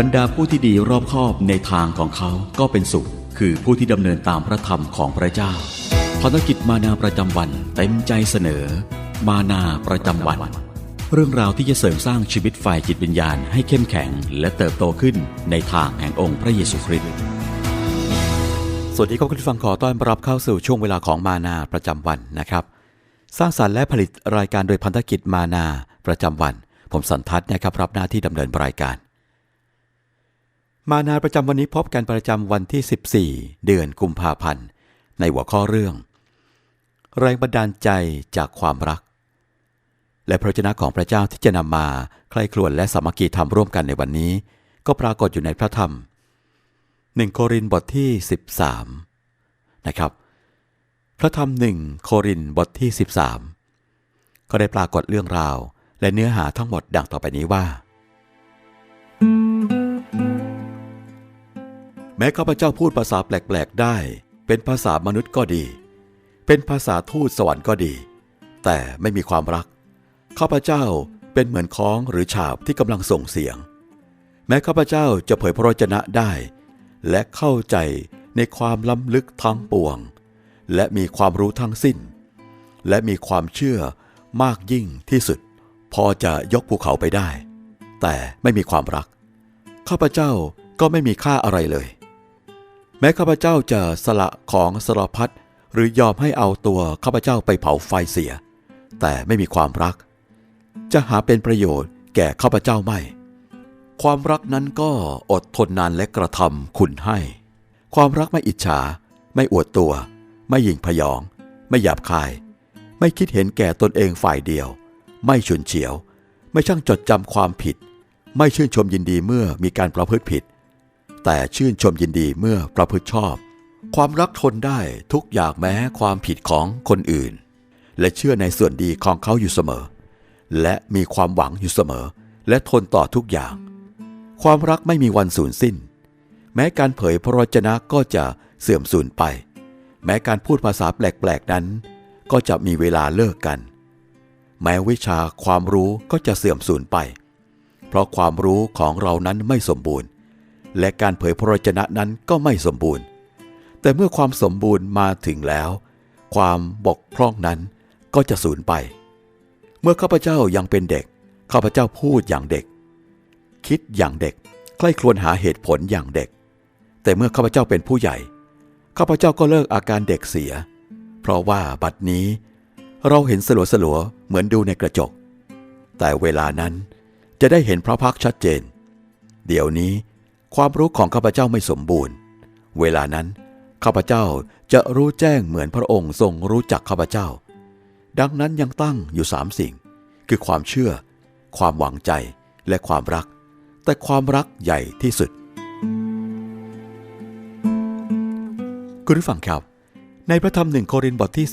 บรรดาผู้ที่ดีรอบคอบในทางของเขาก็เป็นสุข คือผู้ที่ดำเนินตามพระธรรมของพระเจ้าภารกิจมานาประจำวันเต็มใจเสนอ มานาประจำวัน เรื่องราวที่จะเสริมสร้างชีวิตฝ่ายจิตวิญญาณให้เข้มแข็ง และเติบโตขึ้นในทางแห่งองค์พระเยซูคริสต์สวัสดีครับคุณผู้ฟังขอต้อนรับเข้าสู่ช่วงเวลาของมานาประจำวันนะครับ สร้างสรรค์และผลิตรายการโดยพันธกิจมานาประจำวัน ผมสันทัศน์นะครับรับหน้าที่ดำเนินรายการ มานาประจำวันนี้พบกันประจำวันที่ 14 เดือนกุมภาพันธ์ ในหัวข้อเรื่อง แรงบันดาลใจจากความรัก และพระเจนะของพระเจ้าที่จะนำมาใคร่ครวญและสามัคคีทำร่วมกันในวันนี้ ก็ปรากฏอยู่ในพระธรรม1โครินบทที่ 13 นะครับ พระธรรมหนึ่งโครินบทที่ 13 ก็ได้ปรากฏเรื่องราว และเนื้อหาทั้งหมดดังต่อไปนี้ว่า แม้ข้าพเจ้าพูดภาษาแปลกๆได้ เป็นภาษามนุษย์ก็ดี เป็นภาษาทูตสวรรค์ก็ดี แต่ไม่มีความรัก ข้าพเจ้าเป็นเหมือนค้องหรือฉาบที่กำลังส่งเสียง แม้ข้าพเจ้าจะเผยพระวจนะได้ และเข้าใจในความล้ำลึกทั้งปวง และมีความรู้ทั้งสิ้น และมีความเชื่อมากยิ่งที่สุด พอจะยกภูเขาไปได้ แต่ไม่มีความรัก ข้าพเจ้าก็ไม่มีค่าอะไรเลย แม้ข้าพเจ้าจะสละของสารพัดหรือยอมให้เอาตัวข้าพเจ้าไปเผาไฟเสีย แต่ไม่มีความรัก จะหาเป็นประโยชน์แก่ข้าพเจ้าไม่ ความรักนั้นก็อดทนนานและกระทำคุณให้ ความรักไม่อิจฉา ไม่อวดตัว ไม่หยิ่งพยอง ไม่หยาบคาย ไม่คิดเห็นแก่ตนเองฝ่ายเดียว ไม่ฉุนเฉียว ไม่ช่างจดจำความผิด ไม่ชื่นชมยินดีเมื่อมีการประพฤติผิด แต่ชื่นชมยินดีเมื่อประพฤติชอบ ความรักทนได้ทุกอย่างแม้ความผิดของคนอื่น และเชื่อในส่วนดีของเขาอยู่เสมอ และมีความหวังอยู่เสมอ และทนต่อทุกอย่าง ความรักไม่มีวันสูญสิ้น แม้การเผยพระวจนะก็จะเสื่อมสูญไป แม้การพูดภาษาแปลกๆนั้น ก็จะมีเวลาเลิกกัน แม้วิชาความรู้ก็จะเสื่อมสูญไป เพราะความรู้ของเรานั้นไม่สมบูรณ์ และการเผยพระวจนะนั้นก็ไม่สมบูรณ์ แต่เมื่อความสมบูรณ์มาถึงแล้ว ความบกพร่องนั้นก็จะสูญไป เมื่อข้าพเจ้ายังเป็นเด็กข้าพเจ้าพูดอย่างเด็ก คิดอย่างเด็กใกล้ครวญหาเหตุผลอย่างเด็ก แต่เมื่อข้าพเจ้าเป็นผู้ใหญ่ข้าพเจ้าก็เลิกอาการเด็กเสีย เพราะว่าบัดนี้ เราเห็นสลัวสลัวๆเหมือนดูในกระจก แต่เวลานั้นจะได้เห็นพระพักตร์ชัดเจน เดี๋ยวนี้ ความรู้ของข้าพเจ้าไม่สมบูรณ์ เวลานั้นข้าพเจ้าจะรู้แจ้งเหมือนพระองค์ทรงรู้จักข้าพเจ้า ดังนั้นยังตั้งอยู่สามสิ่ง คือความเชื่อ ความหวังใจและความรัก แต่ความรักใหญ่ที่สุด คุณผู้ฟังครับ ในพระธรรมหนึ่งโครินธ์บทที่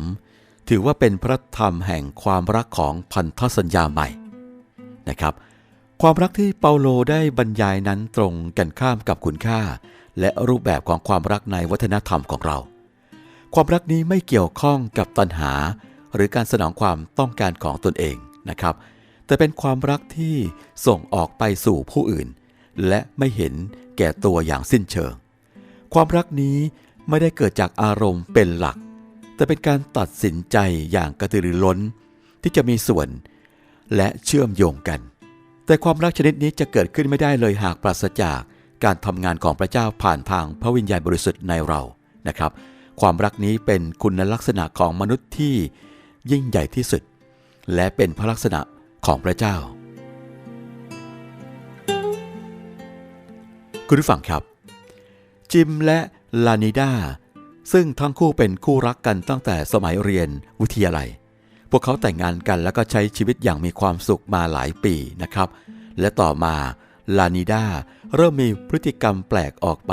13 ถือว่าเป็นพระธรรมแห่งความรักของพันธสัญญาใหม่นะครับ ความรักที่เปาโลได้บรรยายนั้นตรงกันข้ามกับคุณค่า และรูปแบบของความรักในวัฒนธรรมของเรา ความรักนี้ไม่เกี่ยวข้องกับตัณหา หรือการสนองความต้องการของตนเองนะครับ แต่เป็นความรักที่ส่งออกไปสู่ผู้อื่น และไม่เห็นแก่ตัวอย่างสิ้นเชิง ความรักนี้ไม่ได้เกิดจากอารมณ์เป็นหลัก แต่เป็นการตัดสินใจอย่างกระตือรือร้น ที่จะมีส่วน และเชื่อมโยงกัน แต่ความรักชนิดนี้จะเกิดขึ้นไม่ได้เลยหากปราศจากการทำงานของพระเจ้าผ่านทางพระวิญญาณบริสุทธิ์ในเรานะครับ ความรักนี้เป็นคุณลักษณะของมนุษย์ที่ยิ่งใหญ่ที่สุด และเป็นพระลักษณะของพระเจ้า คุณผู้ฟังครับ จิมและลานิดาซึ่งทั้งคู่เป็นคู่รักกันตั้งแต่สมัยเรียนวิทยาลัย พวกเขาแต่งงานกันแล้วก็ใช้ชีวิตอย่างมีความสุขมาหลายปีนะครับ และต่อมาลานิดาเริ่มมีพฤติกรรมแปลกออกไป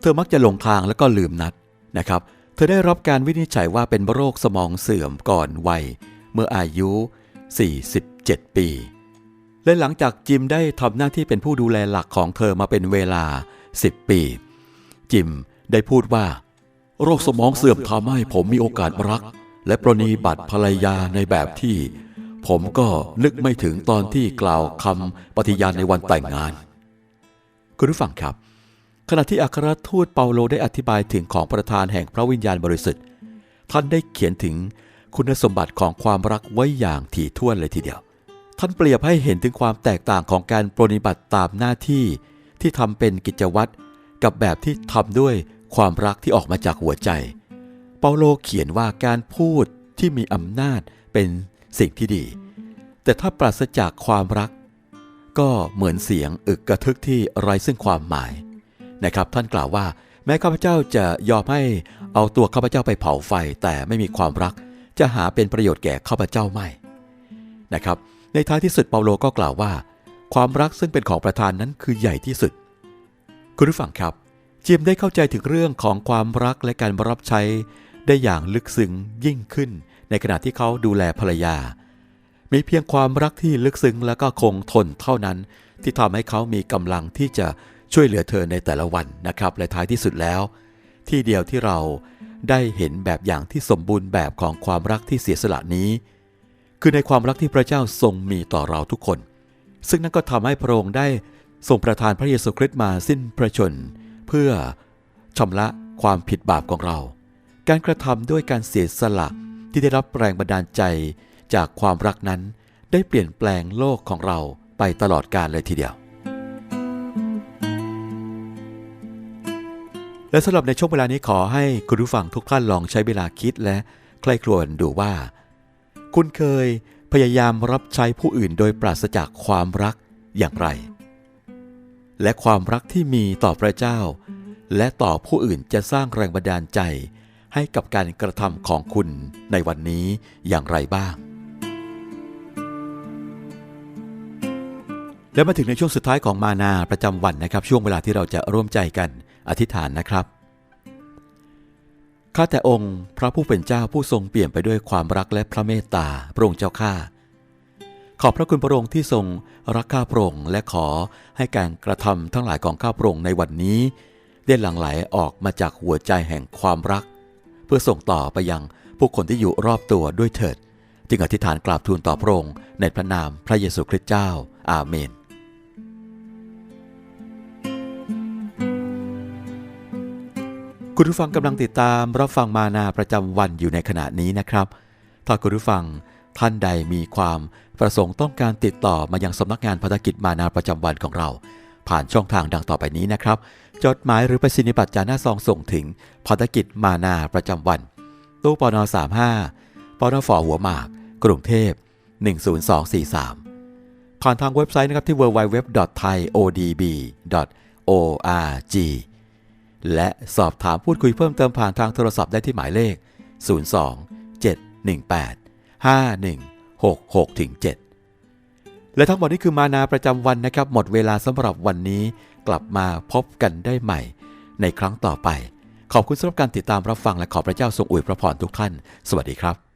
เธอมักจะหลงทางแล้วก็ลืมนัดนะครับ เธอได้รับการวินิจฉัยว่าเป็นโรคสมองเสื่อมก่อนวัย เมื่ออายุ 47 ปี และหลังจากจิมได้ทำหน้าที่เป็นผู้ดูแลหลักของเธอมาเป็นเวลา 10 ปี จิมได้พูดว่า โรคสมองเสื่อมทำให้ผมมีโอกาสรัก และประนีบัติภรรยาในแบบที่ ผมก็นึกไม่ถึงตอนที่กล่าวคำปฏิญาณในวันแต่งงาน คุณผู้ฟังครับ ขณะที่อัครทูตเปาโลได้อธิบายถึงของประธานแห่งพระวิญญาณบริสุทธิ์ ท่านได้เขียนถึงคุณสมบัติของความรักไว้อย่างถี่ถ้วนเลยทีเดียว ท่านเปรียบให้เห็นถึงความแตกต่างของการปรนิบัติตามหน้าที่ที่ทำเป็นกิจวัตรกับแบบที่ทำด้วยความรักที่ออกมาจากหัวใจ เปาโลเขียนว่าการพูดที่มีอำนาจเป็นสิ่งที่ดี แต่ถ้าปราศจากความรัก ก็เหมือนเสียงอึกกระทึกที่ไร้ซึ่งความหมายนะครับ ท่านกล่าวว่า แม้ข้าพเจ้าจะยอมให้เอาตัวข้าพเจ้าไปเผาไฟ แต่ไม่มีความรัก จะหาเป็นประโยชน์แก่ข้าพเจ้าไม่นะครับ ในท้ายที่สุดเปาโลก็กล่าวว่า ความรักซึ่งเป็นของประธานนั้นคือใหญ่ที่สุด คุณผู้ฟังครับจิมได้เข้าใจถึงเรื่องของความรักและการรับใช้ ได้อย่างลึกซึ้งยิ่งขึ้น ในขณะที่เขาดูแลภรรยา มีเพียงความรักที่ลึกซึ้งและก็คงทนเท่านั้น ที่ทำให้เขามีกำลังที่จะช่วยเหลือเธอในแต่ละวันนะครับและท้ายที่สุดแล้ว ที่เดียวที่เราได้เห็นแบบอย่างที่สมบูรณ์แบบของความรักที่เสียสละนี้ คือในความรักที่พระเจ้าทรงมีต่อเราทุกคน ซึ่งนั่นก็ทำให้พระองค์ได้ทรงประทานพระเยซูคริสต์มาสิ้นพระชน เพื่อชำระความผิดบาปของเรา การกระทำด้วยการเสียสละที่ได้รับแรงบันดาลใจจากความรักนั้น ได้เปลี่ยนแปลงโลกของเราไปตลอดกาลเลยทีเดียว และสำหรับในช่วงเวลานี้ขอให้คุณผู้ฟังทุกท่านลองใช้เวลาคิดและใคร่ครวญดูว่า คุณเคยพยายามรับใช้ผู้อื่นโดยปราศจากความรักอย่างไร และความรักที่มีต่อพระเจ้า และต่อผู้อื่นจะสร้างแรงบันดาลใจ ให้กับการกระทำของคุณในวันนี้อย่างไรบ้าง แล้วมาถึงในช่วงสุดท้ายของมานาประจำวันนะครับ ช่วงเวลาที่เราจะร่วมใจกันอธิษฐานนะครับข้าแต่องค์พระผู้เป็นเจ้าผู้ทรงเปลี่ยมไปด้วยความรักและพระเมตตาพระองค์เจ้าข้าขอบพระคุณพระองค์ที่ทรงรักข้าพระองค์และขอให้การกระทำทั้งหลายของข้าพระองค์ในวันนี้ ได้หลั่งไหลออกมาจากหัวใจแห่งความรัก พื่อส่งต่อไปยังผู้คนที่อยู่รอบตัวด้วยเถิด จึงอธิษฐานกราบทูลต่อพระองค์ในพระนามพระเยซูคริสต์เจ้า อาเมน คุณผู้ฟังกำลังติดตามรับฟังมานาประจำวันอยู่ในขณะนี้นะครับ ถ้าคุณผู้ฟังท่านใดมีความประสงค์ต้องการติดต่อมายังสำนักงานพัฒกิจมานาประจำวันของเรา ผ่านช่องทางดังต่อไปนี้นะครับ จดหมายหรือไปสินิบัตรจาหน้าซองส่งถึงพัฒกิจมานาประจำวัน ตู้ปน35ปนฝหัวหมาก กรุงเทพ 10243 ผ่านทางเว็บไซต์นะครับที่ www.thaiodb.org และสอบถามพูดคุยเพิ่มเติมผ่านทางโทรศัพท์ได้ที่หมายเลข 02 718 5166ถึง7 และทั้งหมดนี้คือมานาประจำวันนะครับ หมดเวลาสำหรับวันนี้ กลับมาพบกันได้ใหม่ ในครั้งต่อไป ขอบคุณสำหรับการติดตามรับฟังและขอพระเจ้าทรงอวยพระพรทุกท่าน สวัสดีครับ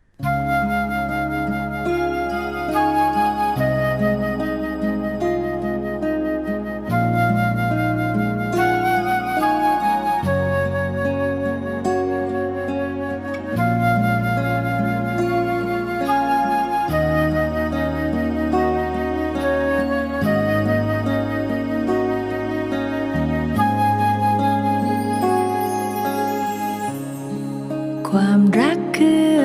ความรักคือ